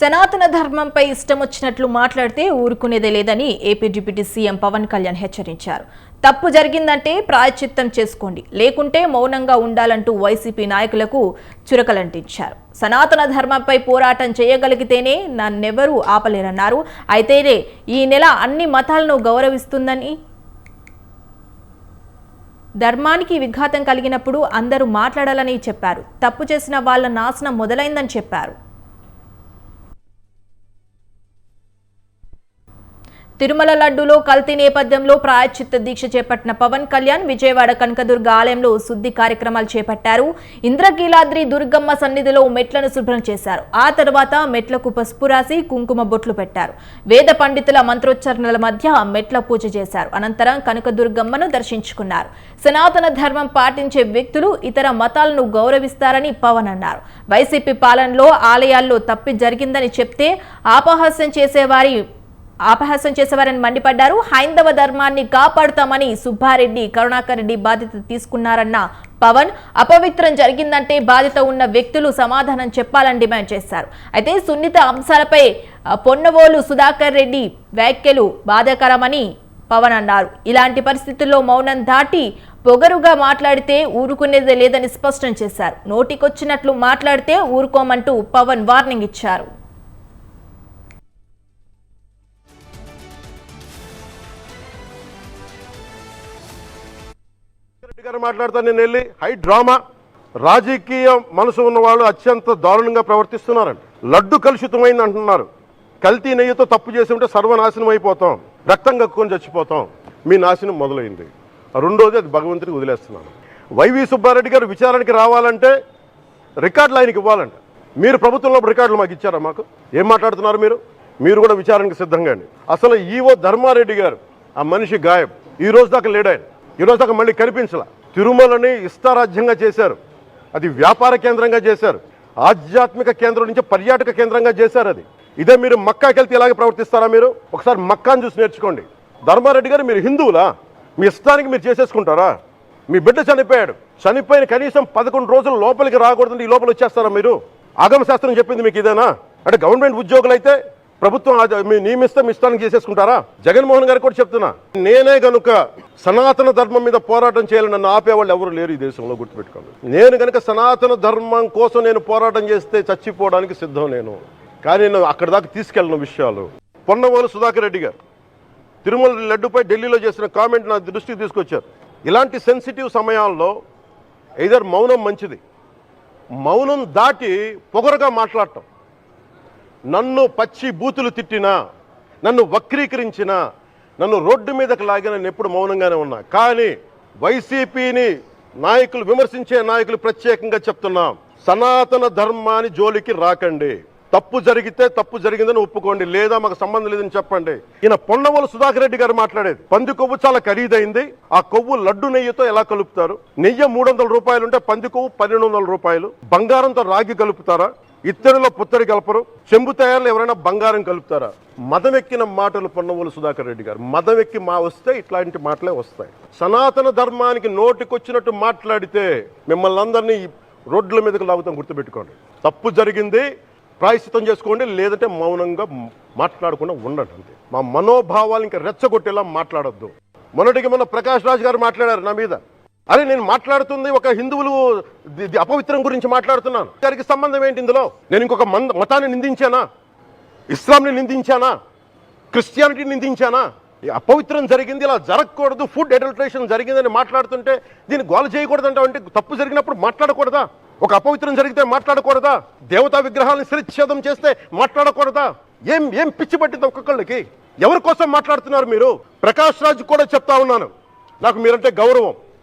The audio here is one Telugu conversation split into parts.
సనాతన ధర్మంపై ఇష్టం వచ్చినట్లు మాట్లాడితే ఊరుకునేదే లేదని AP deputy CM Pavan Kalyan హెచ్చరించారు. తప్పు జరిగిందంటే ప్రాయశ్చిత్తం చేసుకోండి లేకుంటే మౌనంగా ఉండాలంటూ వైసీపీ నాయకులకు చురకలంటించారు. సనాతన ధర్మంపై పోరాటం చేయగలిగితేనే నన్నెవరూ ఆపలేరన్నారు. అయితేనే ఈ నెల అన్ని మతాలను గౌరవిస్తుందని. ధర్మానికి విఘాతం కలిగినప్పుడు అందరూ మాట్లాడాలని చెప్పారు. తప్పు చేసిన వాళ్ళ నాశనం మొదలైందని చెప్పారు. తిరుమల లడ్డూలో కల్తీ నేపథ్యంలో ప్రాయశ్చిత్త దీక్ష చేపట్టిన పవన్ కళ్యాణ్ విజయవాడ కనకదుర్గ ఆలయంలో శుద్ధి కార్యక్రమాలు చేపట్టారు. ఇంద్రకీలాద్రి దుర్గమ్మ సన్నిధిలో మెట్లను శుభ్రం చేశారు. ఆ తర్వాత మెట్లకు పసుపు రాసి కుంకుమ బొట్లు పెట్టారు. వేద పండితుల మంత్రోచ్చరణల మధ్య మెట్ల పూజ చేశారు. అనంతరం కనకదుర్గమ్మను దర్శించుకున్నారు. సనాతన ధర్మం పాటించే వ్యక్తులు ఇతర మతాలను గౌరవిస్తారని పవన్ అన్నారు. వైసీపీ పాలనలో ఆలయాల్లో తప్పి జరిగిందని చెప్తే ఆపహాస్యం చేసేవారి అపహాసం చేసేవారని మండిపడ్డారు. హైందవ ధర్మాన్ని కాపాడుతామని సుబ్బారెడ్డి కరుణాకర్ రెడ్డి బాధ్యత తీసుకున్నారన్న పవన్ అపవిత్రం జరిగిందంటే బాధ్యత ఉన్న వ్యక్తులు సమాధానం చెప్పాలని డిమాండ్ చేశారు. అయితే సున్నిత అంశాలపై పొన్నవోలు సుధాకర్ రెడ్డి వ్యాఖ్యలు బాధాకరమని పవన్ అన్నారు. ఇలాంటి పరిస్థితుల్లో మౌనం దాటి పొగరుగా మాట్లాడితే ఊరుకునేదే లేదని స్పష్టం చేశారు. నోటికొచ్చినట్లు మాట్లాడితే ఊరుకోమంటూ పవన్ వార్నింగ్ ఇచ్చారు. గారు మాట్లాడతాను నేను వెళ్ళి హై డ్రామా. రాజకీయ మనసు ఉన్న వాళ్ళు అత్యంత దారుణంగా ప్రవర్తిస్తున్నారండి. లడ్డు కలుషితమైంది అంటున్నారు. కల్తీ నెయ్యితో తప్పు చేసి ఉంటే సర్వనాశనం అయిపోతాం. రక్తం కక్కుని చచ్చిపోతాం. మీ నాశనం మొదలైంది. రెండోది అది భగవంతుడికి వదిలేస్తున్నాను. వైవి సుబ్బారెడ్డి గారు విచారణకి రావాలంటే రికార్డులు ఆయనకి ఇవ్వాలంట. మీరు ప్రభుత్వంలో రికార్డులు మాకు ఇచ్చారా మాకు? ఏం మాట్లాడుతున్నారు మీరు? మీరు కూడా విచారణకి సిద్ధంగా అండి. అసలు ఈవో ధర్మారెడ్డి గారు ఆ మనిషి గాయం ఈ రోజు దాకా లేడు ఈరోజు ఈ రోజు దాకా మళ్ళీ కనిపించాల. తిరుమలని ఇష్టారాజ్యంగా చేశారు. అది వ్యాపార కేంద్రంగా చేశారు. ఆధ్యాత్మిక కేంద్రం నుంచి పర్యాటక కేంద్రంగా చేశారు అది. ఇదే మీరు మక్కాకి వెళ్తే ఇలాగే ప్రవర్తిస్తారా మీరు? ఒకసారి మక్కాను చూసి నేర్చుకోండి. ధర్మారెడ్డి గారు మీరు హిందువులా? మీ ఇష్టానికి మీరు చేసేసుకుంటారా? మీ బిడ్డ చనిపోయాడు. చనిపోయిన కనీసం పదకొండు రోజులు లోపలికి రాకూడదంటే ఈ లోపల వచ్చేస్తారా మీరు? ఆగమ శాస్త్రం చెప్పింది మీకు ఇదేనా? అంటే గవర్నమెంట్ ఉద్యోగులు అయితే ప్రభుత్వం అది మీ నియమిస్తే మీ ఇష్టానికి చేసేసుకుంటారా? జగన్మోహన్ గారు కూడా చెప్తున్నా. నేనే గనుక సనాతన ధర్మం మీద పోరాటం చేయాలని నన్ను ఆపేవాళ్ళు ఎవరు లేరు ఈ దేశంలో గుర్తుపెట్టుకోండి. నేను కనుక సనాతన ధర్మం కోసం నేను పోరాటం చేస్తే చచ్చిపోవడానికి సిద్ధం నేను. కానీ నేను అక్కడ దాకా తీసుకెళ్ళిన విషయాలు. పొన్నవోలు సుధాకర్ రెడ్డి గారు తిరుమల లడ్డుపై ఢిల్లీలో చేసిన కామెంట్ నా దృష్టికి తీసుకొచ్చారు. ఇలాంటి సెన్సిటివ్ సమయాల్లో ఇదర్ మౌనం మంచిది. మౌనం దాటి పొగరుగా మాట్లాడటం. నన్ను పచ్చి బూతులు తిట్టినా నన్ను వక్రీకరించినా నన్ను రోడ్డు మీదకి లాగిన నేను ఎప్పుడు మౌనంగానే ఉన్నా. కానీ వైసీపీని నాయకులు విమర్శించే నాయకులు ప్రత్యేకంగా చెప్తున్నాం సనాతన ధర్మాన్ని జోలికి రాకండి. తప్పు జరిగితే తప్పు జరిగిందని ఒప్పుకోండి. లేదా మాకు సంబంధం లేదని చెప్పండి. ఈయన పొన్నవోలు సుధాకర్ రెడ్డి గారు మాట్లాడేది పంది కొవ్వు చాలా ఖరీదైంది ఆ కొవ్వు లడ్డు నెయ్యితో ఎలా కలుపుతారు? నెయ్యి మూడు రూపాయలు ఉంటే పంది కొవ్వు పన్నెండు వందల రూపాయలు. బంగారంతో రాగి కలుపుతారా? ఇత్తడిలో పుత్తడి కలపరు చెంబు తయారులో ఎవరైనా బంగారం కలుపుతారా? మదం ఎక్కిన మాటలు పొన్నవోలు సుధాకర్ రెడ్డి గారు. మదం ఎక్కి మా వస్తే ఇట్లాంటి మాటలే వస్తాయి. సనాతన ధర్మానికి నోటికొచ్చినట్టు మాట్లాడితే మిమ్మల్ని అందరినీ రోడ్ల మీదకి లాగుతాం గుర్తుపెట్టుకోండి. తప్పు జరిగింది ప్రాయశ్చితం చేసుకోండి లేదంటే మౌనంగా మాట్లాడకుండా ఉండండి అంతే. మా మనోభావాలు ఇంకా రెచ్చగొట్టేలా మాట్లాడద్దు. మొన్నటికి మొన్న ప్రకాష్ రాజ్ గారు మాట్లాడారు నా మీద. అరే నేను మాట్లాడుతుంది ఒక హిందువులు అపవిత్రం గురించి మాట్లాడుతున్నాను. దానికి సంబంధం ఏంటి ఇందులో? నేను ఇంకొక మంద మతాన్ని నిందించానా? ఇస్లాంని నిందించానా? క్రిస్టియానిటీని నిందించానా? ఈ అపవిత్రం జరిగింది ఇలా జరగకూడదు ఫుడ్ అడల్ట్రేషన్ జరిగిందని మాట్లాడుతుంటే దీన్ని గోల చేయకూడదు అంటే తప్పు జరిగినప్పుడు మాట్లాడకూడదా? ఒక అపవిత్రం జరిగితే మాట్లాడకూడదా? దేవతా విగ్రహాలను శిరచ్ఛేదం చేస్తే మాట్లాడకూడదా? ఏం ఏం పిచ్చి పట్టింది ఒక్కొక్కళ్ళకి? ఎవరి కోసం మాట్లాడుతున్నారు మీరు? ప్రకాష్ రాజ్ కూడా చెప్తా ఉన్నాను. నాకు మీరంటే గౌరవం.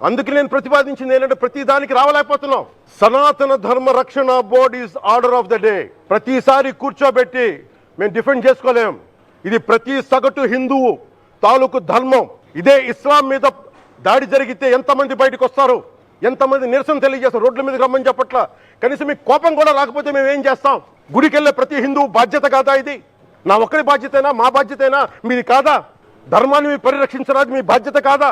అందుకే నేను ప్రతిపాదించింది ఏంటంటే ప్రతి దానికి రావలేకపోతున్నాం. Sanatana Dharma Rakshana board is order of the day. ప్రతిసారి కూర్చోబెట్టి మేము డిఫెండ్ చేసుకోలేం. ఇది ప్రతి సగటు హిందువు తాలూకు ధర్మం. ఇదే ఇస్లాం మీద దాడి జరిగితే ఎంతమంది బయటకు వస్తారు? ఎంతమంది నిరసన తెలియజేస్తారు? రోడ్ల మీదకి రమ్మని చెప్పట్ల? కనీసం మీకు కోపం కూడా రాకపోతే మేము ఏం చేస్తాం? గుడికి వెళ్ళే ప్రతి హిందువు బాధ్యత కాదా ఇది? నా ఒక్కరి బాధ్యతైనా మా బాధ్యతైనా మీది కాదా? ధర్మాన్ని మీరు పరిరక్షించరాదు మీ బాధ్యత కాదా?